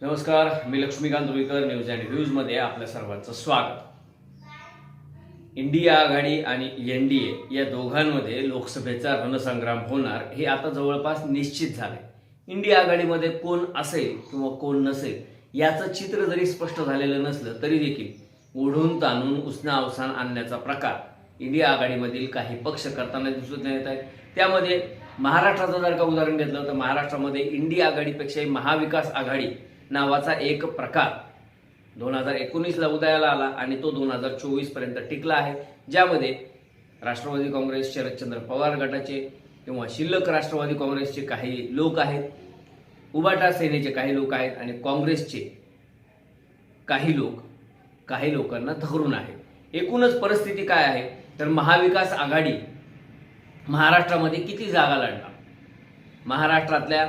नमस्कार मी Laxmikant Ruikar news and व्ह्यूजमध्ये आपल्या सर्वांचं स्वागत. इंडिया आघाडी आणि एन डी ए या दोघांमध्ये लोकसभेचा रणसंग्राम होणार हे आता जवळपास निश्चित झाले इंडिया आघाडीमध्ये कोण असेल किंवा कोण नसेल याचं चित्र जरी स्पष्ट झालेलं नसलं तरी देखील ओढून ताणून उष्णा अवसान आणण्याचा प्रकार इंडिया आघाडीमधील काही पक्ष करताना दिसून येत आहेत. त्यामध्ये महाराष्ट्राचं जर का उदाहरण घेतलं तर महाराष्ट्रामध्ये इंडिया आघाडीपेक्षाही महाविकास आघाडी नावाचा एक प्रकार. दोन हजार एकोणीसला उदयाला आला आणि तो दोन हजार चोवीसपर्यंत टिकला आहे. ज्यामध्ये राष्ट्रवादी काँग्रेस शरदचंद्र पवार गटाचे किंवा शिल्लक राष्ट्रवादी काँग्रेसचे काही लोक आहेत उबाटा सेनेचे काही लोक आहेत आणि काँग्रेसचे काही लोक काही लोकांना धरून आहेत एकूणच परिस्थिती काय आहे? तर महाविकास आघाडी महाराष्ट्रामध्ये किती जागा लढणार? महाराष्ट्रातल्या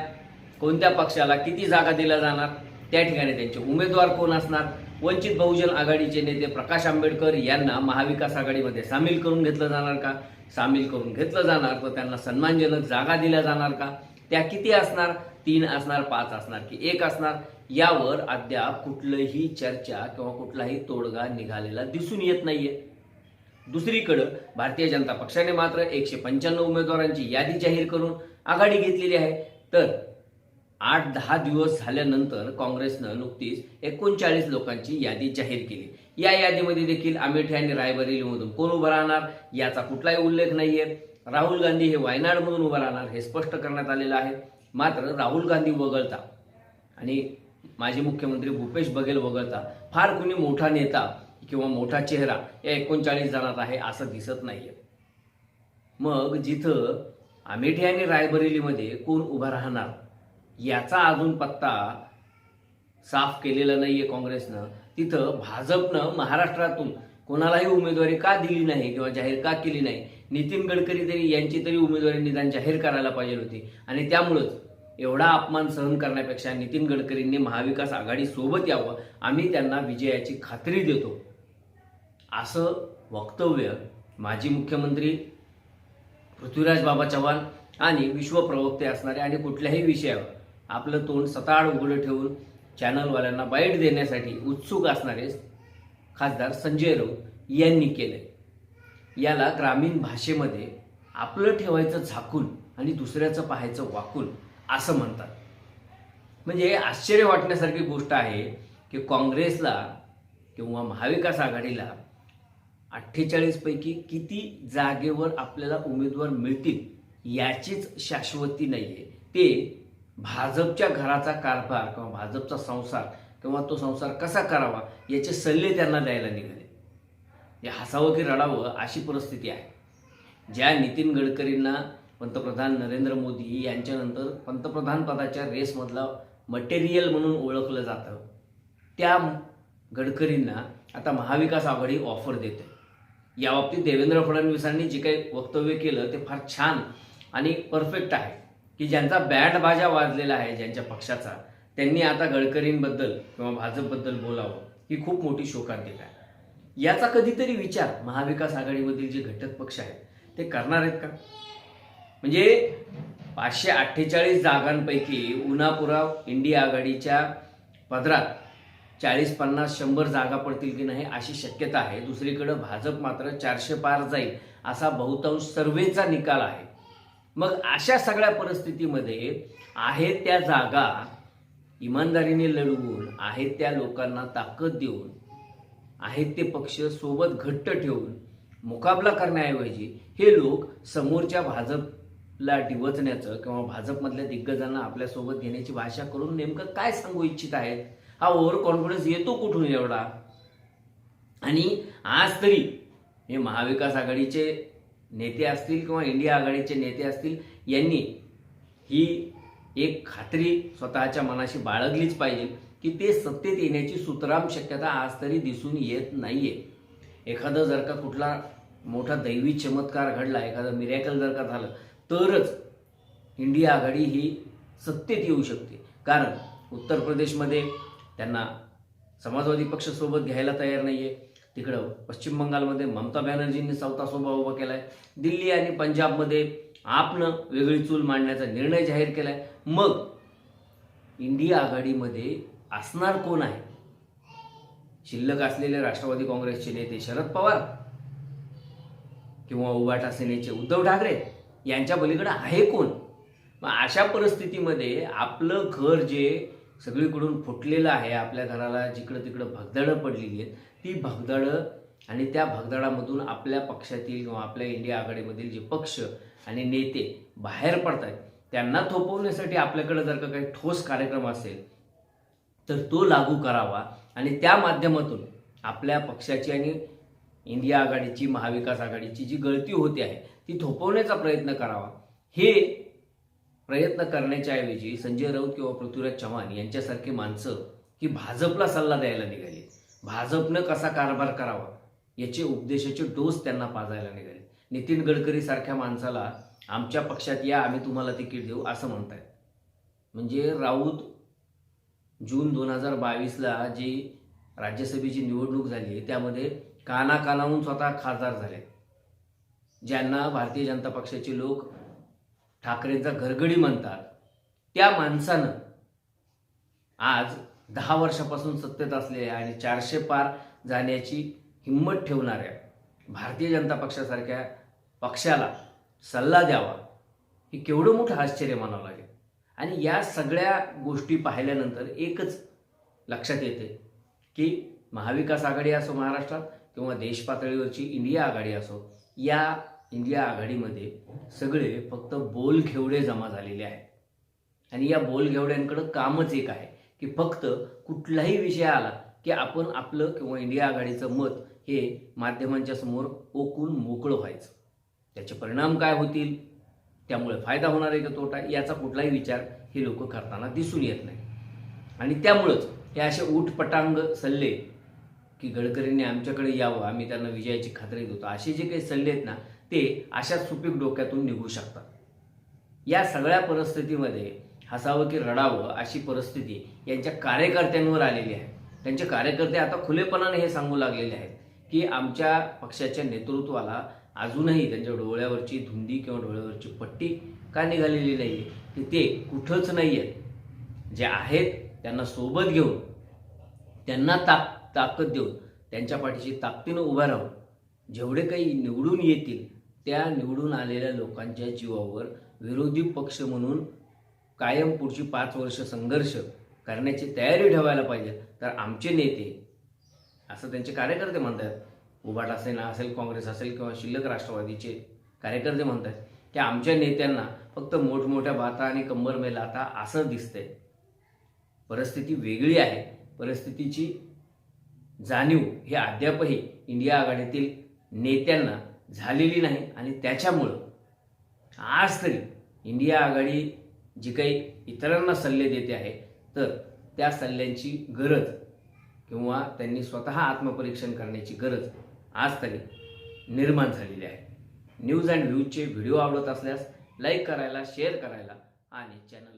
कोणत्या पक्षाला किती जागा दिल्या जाणार? त्या ठिकाणी त्यांचे उमेदवार कोण असणार? वंचित बहुजन आघाडीचे नेते प्रकाश आंबेडकर यांना महाविकास आघाडीमध्ये सामील करून घेतलं जाणार का? सामील करून घेतलं जाणार तर त्यांना सन्मानजनक जागा दिल्या जाणार का? त्या किती असणार? तीन असणार पाच असणार की एक असणार? यावर अद्याप कुठलंही चर्चा किंवा कुठलाही तोडगा निघालेला दिसून येत नाहीये. दुसरीकडं भारतीय जनता पक्षाने मात्र एकशे पंच्याण्णव उमेदवारांची यादी जाहीर करून आघाडी घेतलेली आहे. तर आठ दहा दिवस झाल्यानंतर काँग्रेसनं नुकतीच एकोणचाळीस लोकांची यादी जाहीर केली. या यादीमध्ये देखील अमेठी आणि रायबरेलीमधून कोण उभं राहणार याचा कुठलाही उल्लेख नाहीये. राहुल गांधी हे वायनाडमधून उभं राहणार हे स्पष्ट करण्यात आलेलं आहे. मात्र राहुल गांधी वगळता आणि माजी मुख्यमंत्री भूपेश बघेल वगळता फार कुणी मोठा नेता किंवा मोठा चेहरा या एकोणचाळीस जणात आहे असं दिसत नाहीये. मग जिथं अमेठी आणि रायबरेलीमध्ये कोण उभा राहणार? याचा अजून पत्ता साफ केलेला नाही आहे काँग्रेसनं. तिथं भाजपनं महाराष्ट्रातून कोणालाही उमेदवारी का दिली नाही किंवा जाहीर का केली नाही नितीन गडकरी तरी यांची तरी उमेदवारी निदान जाहीर करायला पाहिजे होती. आणि त्यामुळंच एवढा अपमान सहन करण्यापेक्षा नितीन गडकरींनी महाविकास आघाडी सोबत यावं आम्ही त्यांना विजयाची खात्री देतो. असं वक्तव्य माजी मुख्यमंत्री पृथ्वीराज बाबा चव्हाण आणि विश्वप्रवक्ते असणारे आणि कुठल्याही विषयावर आपलं तोंड सताड उघडं ठेवून चॅनलवाल्यांना बाईट देण्यासाठी उत्सुक असणारे खासदार संजय राऊत यांनी केले याला ग्रामीण भाषेमध्ये आपलं ठेवायचं झाकून आणि दुसऱ्याचं पाहायचं वाकून असं म्हणतात. म्हणजे आश्चर्य वाटण्यासारखी गोष्ट आहे की काँग्रेसला किंवा महाविकास आघाडीला अठ्ठेचाळीसपैकी किती जागेवर आपल्याला उमेदवार मिळतील याचीच शाश्वती आहे ते भाजपच्या घराचा कारभार किंवा भाजपचा संसार किंवा तो संसार कसा करावा याचे सल्ले त्यांना द्यायला निघाले. हे हसावं की रडावं अशी परिस्थिती आहे. ज्या नितीन गडकरींना पंतप्रधान नरेंद्र मोदी यांच्यानंतर पंतप्रधान पदाच्या रेसमधला मटेरियल म्हणून ओळखलं जातं त्या गडकरींना आता महाविकास आघाडी ऑफर देते. याबाबतीत देवेंद्र फडणवीसांनी जे काही वक्तव्य केलं ते फार छान आणि परफेक्ट आहे. की ज्यांचा बॅट बाजा वाजलेला आहे ज्यांच्या पक्षाचा त्यांनी आता गडकरींबद्दल किंवा भाजपबद्दल बोलावं ही खूप मोठी शोकांतिका आहे. याचा कधीतरी विचार महाविकास आघाडीमधील जे घटक पक्ष आहेत ते करणार आहेत का? म्हणजे पाचशे अठ्ठेचाळीस जागांपैकी उन्हापुरा इंडिया आघाडीच्या पदरात चाळीस पन्नास शंभर जागा पडतील की नाही अशी शक्यता आहे. दुसरीकडं भाजप मात्र चारशे पार जाईल असा बहुतांश सर्वेचा निकाल आहे. मग अशा सगळ्या परिस्थितीमध्ये आहेत त्या जागा इमानदारीने लढवून आहेत त्या लोकांना ताकद देऊन आहेत ते पक्ष सोबत घट्ट ठेवून मुकाबला करण्याऐवजी हे लोक समोरच्या भाजपला डिवचण्याचं किंवा भाजपमधल्या दिग्गजांना आपल्यासोबत घेण्याची भाषा करून नेमकं काय सांगू इच्छित आहेत? हा ओव्हर कॉन्फिडन्स येतो कुठून एवढा? आणि आज तरी हे महाविकास आघाडीचे नेते असतील किंवा इंडिया आघाडीचे नेते असतील यांनी ही एक खात्री स्वतःच्या मनाशी बाळगलीच पाहिजे की ते सत्तेत येण्याची सुतराम शक्यता आज तरी दिसून येत नाही आहे एखादं जर का कुठला मोठा दैवी चमत्कार घडला एखादं मिरॅकल जर का झालं तरच इंडिया आघाडी ही सत्तेत येऊ शकते. कारण उत्तर प्रदेशमध्ये त्यांना समाजवादी पक्षासोबत घ्यायला तयार नाही आहे तिकडं पश्चिम बंगालमध्ये ममता बॅनर्जींनी चौथा सोबा उभा केलाय. दिल्ली आणि पंजाबमध्ये आपनं वेगळी चूल मांडण्याचा निर्णय जाहीर केलाय. मग इंडिया आघाडीमध्ये असणार कोण आहे? शिल्लक असलेले राष्ट्रवादी काँग्रेसचे नेते शरद पवार किंवा उभाटा सेनेचे उद्धव ठाकरे यांच्या पलीकडे आहे कोण? मग अशा परिस्थितीमध्ये आपलं घर जे सगळीकडून फुटलेलं आहे आपल्या घराला जिकडं तिकडं भगदाडं पडलेली आहेत. ती भगदाडं आणि त्या भगदाडामधून आपल्या पक्षातील किंवा आपल्या इंडिया आघाडीमधील जे पक्ष आणि नेते बाहेर पडतात त्यांना थोपवण्यासाठी आपल्याकडे जर का काही ठोस कार्यक्रम असेल तर तो लागू करावा आणि त्या माध्यमातून आपल्या पक्षाची आणि इंडिया आघाडीची महाविकास आघाडीची जी गळती होते आहे ती थोपवण्याचा प्रयत्न करावा. हे प्रयत्न करण्याच्या ऐवजी संजय राऊत किंवा पृथ्वीराज चव्हाण यांच्यासारखी माणसं ही भाजपला सल्ला द्यायला निघाली. भाजपनं कसा कारभार करावा याचे उपदेशाचे डोस त्यांना पाजायला निघाले. नितीन गडकरी सारख्या माणसाला आमच्या पक्षात या आम्ही तुम्हाला तिकीट देऊ असं म्हणतायत. म्हणजे राऊत जून दोन हजार बावीसला जी राज्यसभेची निवडणूक झाली आहे त्यामध्ये कानाकानाहून स्वतः खासदार झाले. ज्यांना भारतीय जनता पक्षाचे लोक ठाकरेंचा घरगडी म्हणतात त्या माणसानं आज दहा वर्षापासून सत्तेत असलेल्या आणि चारशे पार जाण्याची हिंमत ठेवणाऱ्या भारतीय जनता पक्षासारख्या पक्षाला सल्ला द्यावा हे केवढं मोठं आश्चर्य मानावं लागेल. आणि या सगळ्या गोष्टी पाहिल्यानंतर एकच लक्षात येते की महाविकास आघाडी असो महाराष्ट्रात किंवा देश पातळीवरची इंडिया आघाडी असो या इंडिया आघाडीमध्ये सगळे फक्त बोलखेवडे जमा झालेले आहेत. आणि या बोलखेवड्यांकडं कामच एक आहे की फक्त कुठलाही विषय आला की आपण आपलं किंवा इंडिया आघाडीचं मत हे माध्यमांच्या समोर ओकून मोकळं व्हायचं. त्याचे परिणाम काय होतील? त्यामुळे फायदा होणार आहे का तोटा? याचा कुठलाही विचार हे लोक करताना दिसून येत नाही. आणि त्यामुळंच हे असे उठपटांग सल्ले की गडकरींनी आमच्याकडे यावं आम्ही त्यांना विजयाची खात्री देतो असे जे काही सल्ले आहेत ना ते अशा सुपीक डोक्यातून निघू शकतात. या सगळ्या परिस्थितीमध्ये हसावं की रडावं अशी परिस्थिती यांच्या कार्यकर्त्यांवर आलेली आहे. त्यांचे कार्यकर्ते आता खुलेपणाने हे सांगू लागलेले आहेत की आमच्या पक्षाच्या नेतृत्वाला अजूनही त्यांच्या डोळ्यावरची धुंदी किंवा डोळ्यावरची पट्टी का निघालेली नाही की ते कुठंच नाही आहेत जे आहेत त्यांना सोबत घेऊन त्यांना ताक ताकद देऊन त्यांच्या पाठीशी ताकदीनं उभं राहून जेवढे काही निवडून येतील त्या निवडून आलेल्या लोकांच्या जीवावर विरोधी पक्ष म्हणून कायम पुढची पाच वर्ष संघर्ष करण्याची तयारी ठेवायला पाहिजे. तर आमचे नेते असं त्यांचे कार्यकर्ते म्हणतात उभाटा सेना असेल काँग्रेस असेल किंवा शिल्लक राष्ट्रवादीचे कार्यकर्ते म्हणतात की आमच्या नेत्यांना फक्त मोठमोठ्या बाता आणि कंबर मेला आता असं दिसतंय. परिस्थिती वेगळी आहे. परिस्थितीची जाणीव हे अद्यापही इंडिया आघाडीतील नेत्यांना झालेली नाही आणि त्याच्यामुळं आज तरी इंडिया आघाडी जी काही इतरांना सल्ले देते आहे तर त्या सल्ल्यांची गरज किंवा त्यांनी स्वतः आत्मपरीक्षण करण्याची गरज आज तरी निर्माण झालेली आहे. न्यूज अँड व्ह्यूजचे व्हिडिओ आवडत असल्यास लाईक करायला शेअर करायला आणि चॅनल